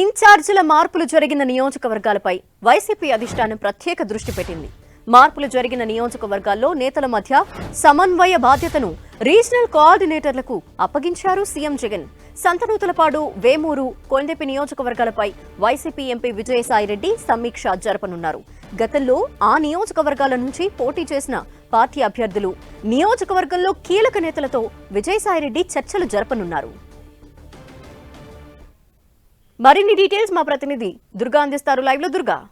ఇన్ఛార్జీల మార్పులు జరిగిన నియోజకవర్గాలపై వైసీపీ అధిష్టానం ప్రత్యేక దృష్టి పెట్టింది. మార్పులు జరిగిన నియోజకవర్గాల్లో నేతల మధ్య సమన్వయ బాధ్యతను రీజనల్ కోఆర్డినేటర్లకు అప్పగించారు సీఎం జగన్. సంతనూతలపాడు వేమూరు కొండెపి నియోజకవర్గాలపై వైసీపీ ఎంపీ విజయసాయిరెడ్డి సమీక్ష జరపనున్నారు. గతంలో ఆ నియోజకవర్గాల నుంచి పోటీ చేసిన పార్టీ అభ్యర్థులు నియోజకవర్గంలో కీలక నేతలతో విజయసాయిరెడ్డి చర్చలు జరపనున్నారు. మరిన్ని డీటెయిల్స్ మా ప్రతినిధి దుర్గా అందిస్తారు. లైవ్లో దుర్గా.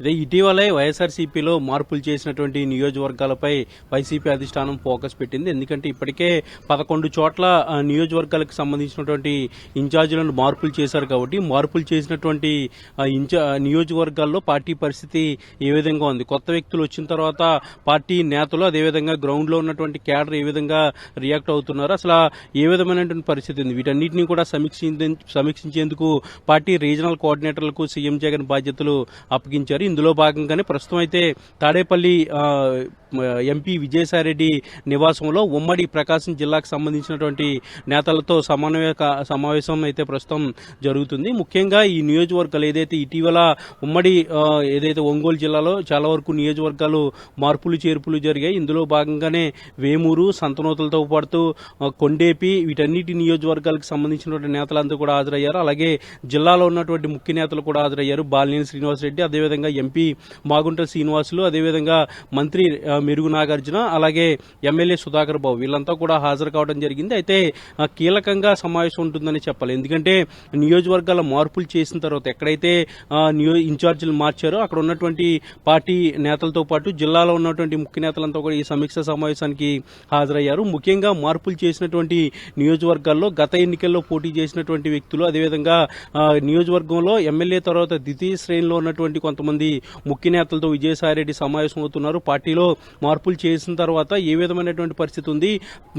అదే ఇటీవలే వైఎస్ఆర్సీపీలో మార్పులు చేసినటువంటి నియోజకవర్గాలపై వైసీపీ అధిష్టానం ఫోకస్ పెట్టింది. ఎందుకంటే ఇప్పటికే పదకొండు చోట్ల నియోజకవర్గాలకు సంబంధించినటువంటి ఇన్ఛార్జీలను మార్పులు చేశారు కాబట్టి మార్పులు చేసినటువంటి ఇన్ఛా నియోజకవర్గాల్లో పార్టీ పరిస్థితి ఏ విధంగా ఉంది? కొత్త వ్యక్తులు వచ్చిన తర్వాత పార్టీ నేతలు అదేవిధంగా గ్రౌండ్లో ఉన్నటువంటి క్యాడర్ ఏ విధంగా రియాక్ట్ అవుతున్నారు? అసలు ఏ విధమైనటువంటి పరిస్థితి ఉంది? వీటన్నిటిని కూడా సమీక్షించేందుకు పార్టీ రీజనల్ కోఆర్డినేటర్లకు సీఎం జగన్ బాధ్యతలు అప్పగించారు. ఇందులో భాగంగానే ప్రస్తుతం అయితే తాడేపల్లి ఎంపీ విజయసాయిరెడ్డి నివాసంలో ఉమ్మడి ప్రకాశం జిల్లాకు సంబంధించినటువంటి నేతలతో సమన్వయ సమావేశం అయితే ప్రస్తుతం జరుగుతుంది. ముఖ్యంగా ఈ నియోజకవర్గాలు ఏదైతే ఇటీవల ఉమ్మడి ఏదైతే ఒంగోలు జిల్లాలో చాలా వరకు నియోజకవర్గాలు మార్పులు చేర్పులు జరిగాయి. ఇందులో భాగంగానే వేమూరు సంతనోతలతో పాటు కొండేపి వీటన్నిటి నియోజకవర్గాలకు సంబంధించినటువంటి నేతలంతా కూడా హాజరయ్యారు. అలాగే జిల్లాలో ఉన్నటువంటి ముఖ్య నేతలు కూడా హాజరయ్యారు. బాలినేని శ్రీనివాసరెడ్డి అదేవిధంగా ఎంపీ మాగుంట శ్రీనివాసులు అదేవిధంగా మంత్రి మెరుగు నాగార్జున అలాగే ఎమ్మెల్యే సుధాకర్ బాబు వీళ్ళంతా కూడా హాజరు కావడం జరిగింది. అయితే కీలకంగా సమావేశం ఉంటుందని చెప్పాలి. ఎందుకంటే నియోజకవర్గాల మార్పులు చేసిన తర్వాత ఎక్కడైతే నియో ఇన్ఛార్జీలు మార్చారో అక్కడ ఉన్నటువంటి పార్టీ నేతలతో పాటు జిల్లాలో ఉన్నటువంటి ముఖ్య నేతలంతా కూడా ఈ సమీక్ష సమావేశానికి హాజరయ్యారు. ముఖ్యంగా మార్పులు చేసినటువంటి నియోజకవర్గాల్లో గత ఎన్నికల్లో పోటీ చేసినటువంటి వ్యక్తులు అదేవిధంగా నియోజకవర్గంలో ఎమ్మెల్యే తర్వాత ద్వితీయ శ్రేణిలో ఉన్నటువంటి కొంతమంది ముఖ్య నేతలతో విజయసాయిరెడ్డి సమావేశం అవుతున్నారు. పార్టీలో మార్పులు చేసిన తర్వాత ఏ విధమైనటువంటి పరిస్థితి ఉంది?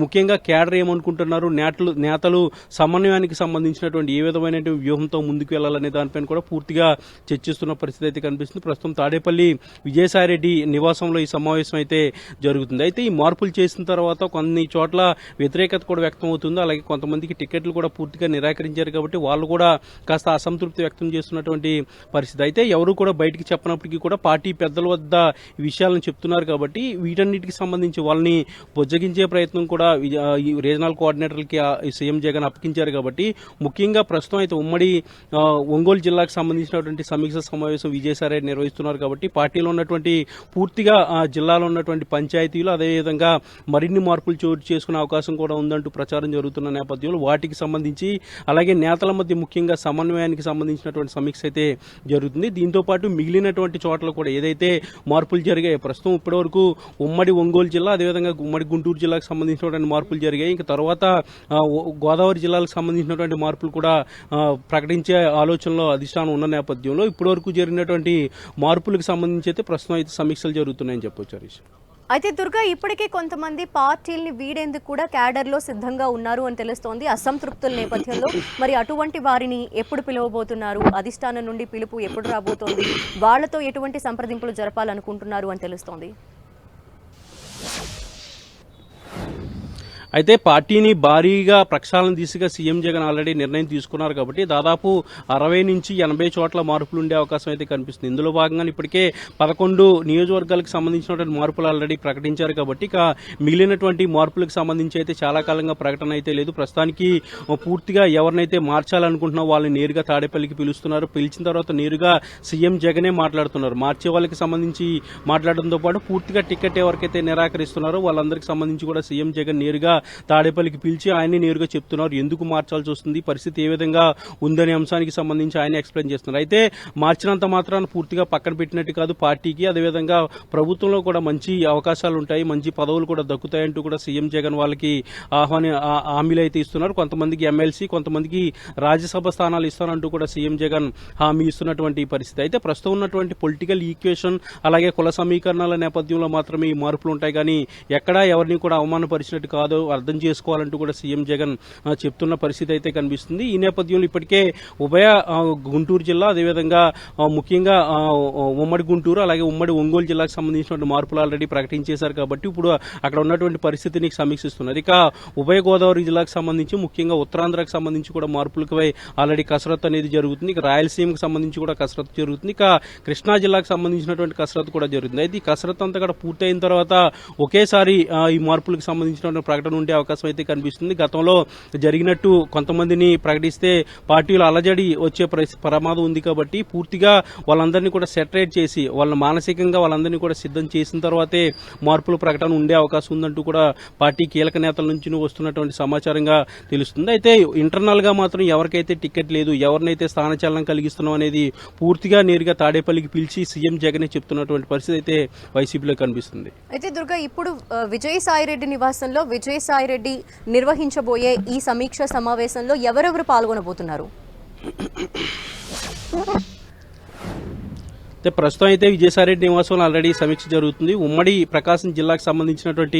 ముఖ్యంగా కేడర్ ఏమనుకుంటున్నారు? నేతలు నేతలు సమన్వయానికి సంబంధించినటువంటి ఏ విధమైనటువంటి వ్యూహంతో ముందుకు వెళ్ళాలనే దానిపైన కూడా పూర్తిగా చర్చిస్తున్న పరిస్థితి అయితే కనిపిస్తుంది. ప్రస్తుతం తాడేపల్లి విజయసాయిరెడ్డి నివాసంలో ఈ సమావేశం అయితే జరుగుతుంది. అయితే ఈ మార్పులు చేసిన తర్వాత కొన్ని చోట్ల వ్యతిరేకత కూడా వ్యక్తం అవుతుంది. అలాగే కొంతమందికి టికెట్లు కూడా పూర్తిగా నిరాకరించారు కాబట్టి వాళ్ళు కూడా కాస్త అసంతృప్తి వ్యక్తం చేస్తున్నటువంటి పరిస్థితి. అయితే ఎవరు కూడా బయటికి చెప్పనప్పటికీ కూడా పార్టీ పెద్దల వద్ద విషయాలను చెప్తున్నారు కాబట్టి వీటన్నిటికి సంబంధించి వాళ్ళని బుజ్జగించే ప్రయత్నం కూడా రీజనల్ కోఆర్డినేటర్లకి సీఎం జగన్ అప్పగించారు కాబట్టి ముఖ్యంగా ప్రస్తుతం అయితే ఉమ్మడి ఒంగోలు జిల్లాకు సంబంధించినటువంటి సమీక్ష సమావేశం విజయసాయి నిర్వహిస్తున్నారు కాబట్టి పార్టీలో ఉన్నటువంటి పూర్తిగా ఆ, జిల్లాలో ఉన్నటువంటి పంచాయతీలు అదేవిధంగా మరిన్ని మార్పులు చోటు చేసుకునే అవకాశం కూడా ఉందంటూ ప్రచారం జరుగుతున్న నేపథ్యంలో వాటికి సంబంధించి అలాగే నేతల మధ్య ముఖ్యంగా సమన్వయానికి సంబంధించినటువంటి సమీక్ష అయితే జరుగుతుంది. దీంతో పాటు మిగిలినటువంటి చోట్ల కూడా ఏదైతే మార్పులు జరిగాయి ప్రస్తుతం ఇప్పటివరకు ఉమ్మడి ఒంగోలు జిల్లా అదేవిధంగా ఉమ్మడి గుంటూరు జిల్లాకు సంబంధించినటువంటి మార్పులు జరిగాయి. ఇంకా తర్వాత గోదావరి జిల్లాలకు సంబంధించినటువంటి మార్పులు కూడా ప్రకటించే ఆలోచనలో అధిష్టానం ఉన్న నేపథ్యంలో ఇప్పటివరకు జరిగినటువంటి మార్పులకు సంబంధించి అయితే ప్రస్తుతం అయితే సమీక్షలు జరుగుతున్నాయని చెప్పొచ్చు హరీష్. అయితే దుర్గా ఇప్పటికే కొంతమంది పార్టీల్ని వీడేందుకు కూడా క్యాడర్లో సిద్ధంగా ఉన్నారు అని తెలుస్తోంది. అసంతృప్తుల నేపథ్యంలో మరి అటువంటి వారిని ఎప్పుడు పిలవబోతున్నారు? అధిష్టానం నుండి పిలుపు ఎప్పుడు రాబోతోంది? వాళ్ళతో ఎటువంటి సంప్రదింపులు జరపాలనుకుంటున్నారు అని తెలుస్తోంది. అయితే పార్టీని భారీగా ప్రక్షాళన దిశగా సీఎం జగన్ ఆల్రెడీ నిర్ణయం తీసుకున్నారు కాబట్టి దాదాపు అరవై నుంచి ఎనభై చోట్ల మార్పులు ఉండే అవకాశం అయితే కనిపిస్తుంది. ఇందులో భాగంగా ఇప్పటికే పదకొండు నియోజకవర్గాలకు సంబంధించినటువంటి మార్పులు ఆల్రెడీ ప్రకటించారు కాబట్టి ఇక మిగిలినటువంటి మార్పులకు సంబంధించి అయితే చాలా కాలంగా ప్రకటన అయితే లేదు. ప్రస్తుతానికి పూర్తిగా ఎవరినైతే మార్చాలనుకుంటున్నా వాళ్ళని నేరుగా తాడేపల్లికి పిలుస్తున్నారు. పిలిచిన తర్వాత నేరుగా సీఎం జగనే మాట్లాడుతున్నారు. మార్చే వాళ్ళకి సంబంధించి మాట్లాడడంతో పాటు పూర్తిగా టికెట్ ఎవరికైతే నిరాకరిస్తున్నారో వాళ్ళందరికీ సంబంధించి కూడా సీఎం జగన్ నేరుగా తాడేపల్లికి పిలిచి ఆయన్ని నేరుగా చెప్తున్నారు. ఎందుకు మార్చాల్సి వస్తుంది? పరిస్థితి ఏ విధంగా ఉందనే అంశానికి సంబంధించి ఆయన ఎక్స్ప్లెయిన్ చేస్తున్నారు. అయితే మార్చినంత మాత్రాన పూర్తిగా పక్కన పెట్టినట్టు కాదు పార్టీకి. అదేవిధంగా ప్రభుత్వంలో కూడా మంచి అవకాశాలు ఉంటాయి మంచి పదవులు కూడా దక్కుతాయంటూ కూడా సీఎం జగన్ వాళ్ళకి ఆహ్వాన హామీలు అయితే ఇస్తున్నారు. కొంతమందికి ఎమ్మెల్సీ కొంతమందికి రాజ్యసభ స్థానాలు ఇస్తానంటూ కూడా సీఎం జగన్ హామీ ఇస్తున్నటువంటి పరిస్థితి. అయితే ప్రస్తుతం ఉన్నటువంటి పొలిటికల్ ఈక్వేషన్ అలాగే కుల సమీకరణాల నేపథ్యంలో మాత్రమే ఈ మార్పులు ఉంటాయి. కానీ ఎక్కడా ఎవరిని కూడా అవమానపరిచినట్టు కాదు. అర్థం చేసుకోవాలంటూ కూడా సీఎం జగన్ చెప్తున్న పరిస్థితి అయితే కనిపిస్తుంది. ఈ నేపథ్యంలో ఇప్పటికే ఉభయ గుంటూరు జిల్లా అదేవిధంగా ముఖ్యంగా ఉమ్మడి గుంటూరు అలాగే ఉమ్మడి ఒంగోలు జిల్లాకు సంబంధించినటువంటి మార్పులు ఆల్రెడీ ప్రకటించేశారు కాబట్టి ఇప్పుడు అక్కడ ఉన్నటువంటి పరిస్థితిని సమీక్షిస్తున్నారు. ఇక ఉభయ గోదావరి జిల్లాకు సంబంధించి ముఖ్యంగా ఉత్తరాంధ్రకు సంబంధించి కూడా మార్పులపై ఆల్రెడీ కసరత్తు అనేది జరుగుతుంది. ఇక రాయలసీమకు సంబంధించి కూడా కసరత్తు జరుగుతుంది. ఇక కృష్ణా జిల్లాకు సంబంధించినటువంటి కసరత్తు కూడా జరుగుతుంది. అయితే ఈ కసరత్తు అంతా కూడా పూర్తయిన తర్వాత ఒకేసారి ఈ మార్పులకు సంబంధించినటువంటి ప్రకటన ఉండే అవకాశం అయితే కనిపిస్తుంది. గతంలో జరిగినట్టు కొంతమందిని ప్రకటిస్తే పార్టీలు అలజడి వచ్చే ప్రమాదం ఉంది కాబట్టి పూర్తిగా వాళ్ళందరినీ కూడా సెటరేట్ చేసి వాళ్ళ మానసికంగా వాళ్ళందరినీ కూడా సిద్ధం చేసిన తర్వాతే మార్పుల ప్రకటన ఉండే అవకాశం ఉందంటూ కూడా పార్టీ కీలక నేతల నుంచి వస్తున్నటువంటి సమాచారంగా తెలుస్తుంది. అయితే ఇంటర్నల్గా మాత్రం ఎవరికైతే టికెట్ లేదు ఎవరినైతే స్థానచలనం కలిగిస్తున్నాం అనేది పూర్తిగా నేరుగా తాడేపల్లికి పిలిచి సీఎం జగన్ చెప్తున్నటువంటి పరిస్థితి అయితే వైసీపీలో కనిపిస్తుంది. అయితే దుర్గా ఇప్పుడు విజయసాయిరెడ్డి నివాసంలో సాయిరెడ్డి నిర్వహించబోయే ఈ సమీక్ష సమావేశంలో ఎవరెవరు పాల్గొనబోతున్నారు? అయితే ప్రస్తుతం అయితే విజయసాయిరెడ్డి నివాసంలో ఆల్రెడీ సమీక్ష జరుగుతుంది. ఉమ్మడి ప్రకాశం జిల్లాకు సంబంధించినటువంటి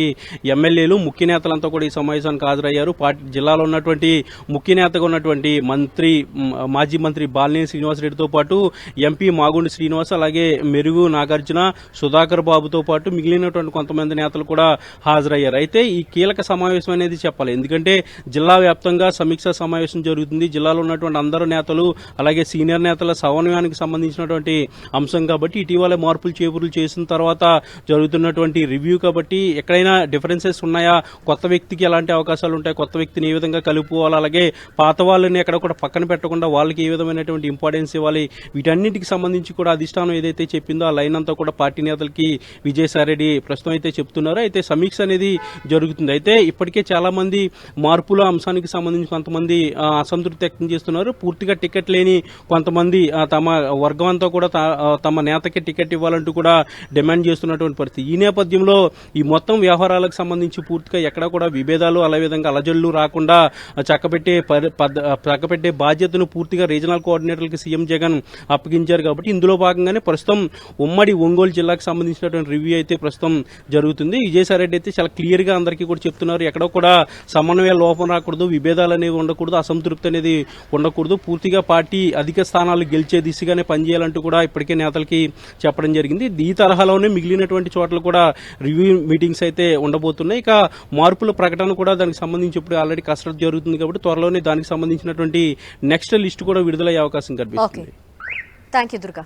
ఎమ్మెల్యేలు ముఖ్య నేతలంతా కూడా ఈ సమావేశానికి హాజరయ్యారు. పార్టీ జిల్లాలో ఉన్నటువంటి ముఖ్య నేతగా ఉన్నటువంటి మంత్రి మాజీ మంత్రి బాలినేని శ్రీనివాసరెడ్డితో పాటు ఎంపీ మాగుండి శ్రీనివాస్ అలాగే మెరుగు నాగార్జున సుధాకర్ బాబుతో పాటు మిగిలినటువంటి కొంతమంది నేతలు కూడా హాజరయ్యారు. అయితే ఈ కీలక సమావేశం అనేది చెప్పాలి. ఎందుకంటే జిల్లా వ్యాప్తంగా సమీక్ష సమావేశం జరుగుతుంది. జిల్లాలో ఉన్నటువంటి అందరు నేతలు అలాగే సీనియర్ నేతల సమన్వయానికి సంబంధించినటువంటి అంశం కాబట్టి ఇటీవల మార్పులు చేపులు చేసిన తర్వాత జరుగుతున్నటువంటి రివ్యూ కాబట్టి ఎక్కడైనా డిఫరెన్సెస్ ఉన్నాయా? కొత్త వ్యక్తికి ఎలాంటి అవకాశాలు ఉంటాయి? కొత్త వ్యక్తిని ఏ విధంగా కలుపుకోవాలి? అలాగే పాత వాళ్ళని ఎక్కడ కూడా పక్కన పెట్టకుండా వాళ్ళకి ఏ విధమైనటువంటి ఇంపార్టెన్స్ ఇవ్వాలి? వీటన్నిటికి సంబంధించి కూడా అధిష్టానం ఏదైతే చెప్పిందో ఆ లైన్ అంతా కూడా పార్టీ నేతలకి విజయసాయిరెడ్డి ప్రస్తుతం అయితే చెప్తున్నారు. అయితే సమీక్ష అనేది జరుగుతుంది. అయితే ఇప్పటికే చాలా మంది మార్పుల అంశానికి సంబంధించి కొంతమంది అసంతృప్తి వ్యక్తం చేస్తున్నారు. పూర్తిగా టికెట్ లేని కొంతమంది తమ వర్గం అంతా కూడా తా- తమ నేతకి టికెట్ ఇవ్వాలంటూ కూడా డిమాండ్ చేస్తున్నటువంటి పరిస్థితి. ఈ నేపథ్యంలో ఈ మొత్తం వ్యవహారాలకు సంబంధించి పూర్తిగా ఎక్కడా కూడా విభేదాలు అలా విధంగా అలజడులు రాకుండా చక్కబెట్టే చక్కబెట్టే బాధ్యతను పూర్తిగా రీజనల్ కోఆర్డినేటర్లకు సీఎం జగన్ అప్పగించారు కాబట్టి ఇందులో భాగంగానే ప్రస్తుతం ఉమ్మడి ఒంగోలు జిల్లాకు సంబంధించినటువంటి రివ్యూ అయితే ప్రస్తుతం జరుగుతుంది. విజయసాయిరెడ్డి అయితే చాలా క్లియర్గా అందరికీ కూడా చెప్తున్నారు. ఎక్కడో కూడా సమన్వయ లోపం రాకూడదు విభేదాలు అనేవి ఉండకూడదు అసంతృప్తి అనేది ఉండకూడదు. పూర్తిగా పార్టీ అధిక స్థానాలు గెలిచే దిశగానే పనిచేయాలంటూ కూడా ఇప్పటికే నేతలకి చెప్పడం జరిగింది. ఈ తరహాలోనే మిగిలినటువంటి చోట్ల కూడా రివ్యూ మీటింగ్స్ అయితే ఉండబోతున్నాయి. ఇక మార్పుల ప్రకటన కూడా దానికి సంబంధించి ఇప్పుడు ఆల్రెడీ కసరత్తు జరుగుతుంది కాబట్టి త్వరలోనే దానికి సంబంధించినటువంటి నెక్స్ట్ లిస్ట్ కూడా విడుదలయ్యే అవకాశం కనిపిస్తుంది. Thank you Durga